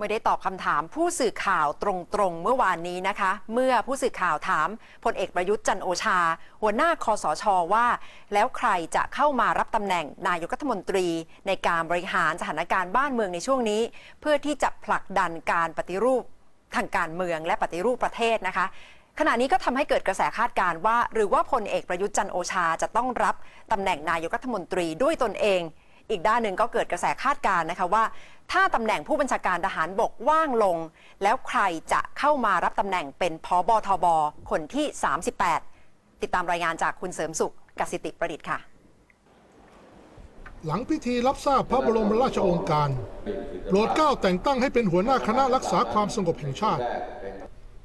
ไม่ได้ตอบคำถามผู้สื่อข่าวตรงๆ เมื่อวานนี้นะคะ เมื่อผู้สื่อข่าวถามพลเอกประยุทธ์จันโอชา หัวหน้าคอสชว่า แล้วใครจะเข้ามารับตำแหน่งนายกรัฐมนตรี ในการบริหารสถานการณ์บ้านเมืองในช่วงนี้ เพื่อที่จะผลักดันการปฏิรูปทางการเมืองและปฏิรูปประเทศนะคะขณะนี้ก็ทำให้เกิดกระแสคาดการณ์ว่า หรือว่าพลเอกประยุทธ์จันโอชาจะต้องรับตำแหน่งนายกรัฐมนตรีด้วยตนเอง อีกด้านหนึ่งก็เกิดกระแสคาดการณ์นะคะว่า ถ้าตำแหน่งผู้บัญชาการทหารบกว่างลง แล้วใครจะเข้ามารับตำแหน่งเป็นพบทบคนที่ 38 ติดตามรายงานจากคุณเสริมสุขกสิติประดิษฐ์ค่ะ หลังพิธีรับทราบพระบรมราชโองการโปรดเกล้าแต่งตั้งให้เป็นหัวหน้าคณะรักษาความสงบแห่งชาติ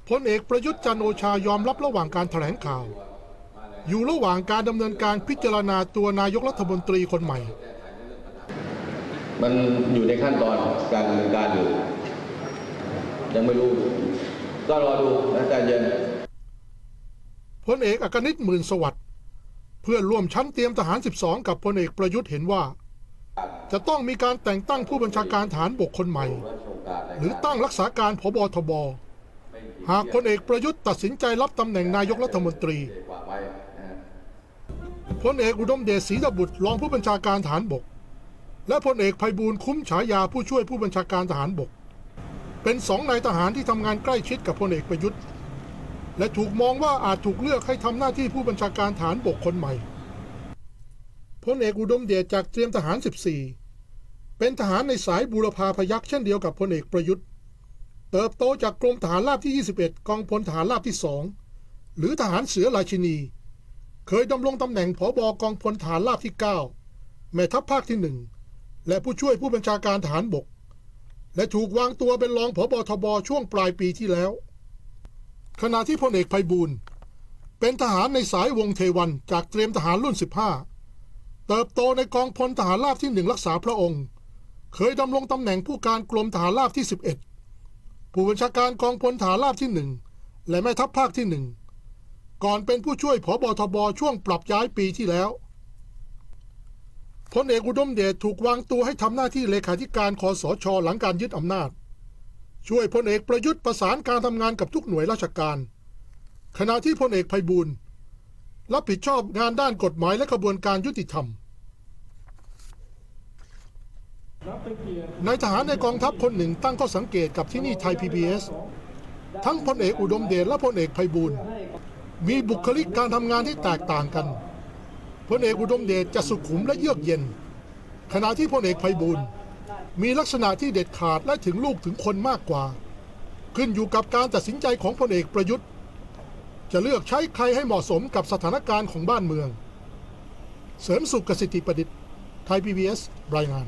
พลเอกประยุทธ์จันโอชายอมรับระหว่างการแถลงข่าว อยู่ระหว่างการดำเนินการพิจารณาตัวนายกรัฐมนตรีคนใหม่ มันอยู่ในขั้นตอนการดำเนินการอยู่ ยังไม่รู้ ก็รอดูนะใจเย็นพลเอกอักนิตหมื่นสวัสดิ์เพื่อนร่วมชั้นเตรียมทหาร 12 กับพลเอกประยุทธ์เห็นว่า จะต้องมีการแต่งตั้งผู้บัญชาการฐานบกคนใหม่ หรือตั้งรักษาการพบทบ หากพลเอกประยุทธ์ตัดสินใจรับตำแหน่งนายกรัฐมนตรีพลเอกอุดมเดชศรีดบุตรรองผู้บัญชาการทหารบก และพลเอกไพบูลย์คุ้มฉายาผู้ช่วยผู้บัญชาการทหารบก เป็นสองนายทหารที่ทำงานใกล้ชิดกับพลเอกประยุทธ์ และถูกมองว่าอาจถูกเลือกให้ทำหน้าที่ผู้บัญชาการทหารบกคนใหม่พลเอกอุดมเดชจากเตรียมทหาร 14 เป็นทหารในสายบูรพาพยัคฆ์เช่นเดียวกับพลเอกประยุทธ์ เติบโตจากกรมทหารราบที่ 21 กองพลทหารราบที่ 2 หรือทหารเสือราชินี เคยดำรงตำแหน่งผอบกองพลฐานราบที่ 9 แม่ทัพภาคที่ 1 และผู้ช่วยผู้บัญชาการฐานบก และถูกวางตัวเป็นรองผบทบช่วงปลายปีที่แล้ว ขณะที่พลเอกไพบูลเป็นทหารในสายวงเทวันจากเตรียมทหารรุ่น 15 เติบโตในกองพลทหารราบที่1รักษาพระองค์ เคยดำรงตำแหน่งผู้การกรมทหารราบที่ 11 ผู้บัญชาการกองพลฐานราบที่1และแม่ทัพภาคที่1ก่อนเป็นผู้ช่วยผอบทบช่วงปรับย้ายปีที่แล้ว พลเอกอุดมเดชถูกวางตัวให้ทำหน้าที่เลขาธิการคอสช หลังการยึดอำนาจ ช่วยพลเอกประยุทธ์ประสานการทำงานกับทุกหน่วยราชการ ขณะที่พลเอกไพบูลรับผิดชอบงานด้านกฎหมายและกระบวนการยุติธรรมนายทหารในกองทัพคนหนึ่งตั้งข้อสังเกตกับที่นี่ไทย PBS ทั้งพลเอกอุดมเดชและพลเอกไพบูลมีบุคลิกการทำงานที่แตกต่างกัน พลเอกอุดมเดชจะสุขุมและเยือกเย็น ขณะที่พลเอกไพบูลมีลักษณะที่เด็ดขาดและถึงลูกถึงคนมากกว่า ขึ้นอยู่กับการตัดสินใจของพลเอกประยุทธ์ จะเลือกใช้ใครให้เหมาะสมกับสถานการณ์ของบ้านเมือง เสริมสุขกสิทธิประดิษฐ์ไทย PBS รายงาน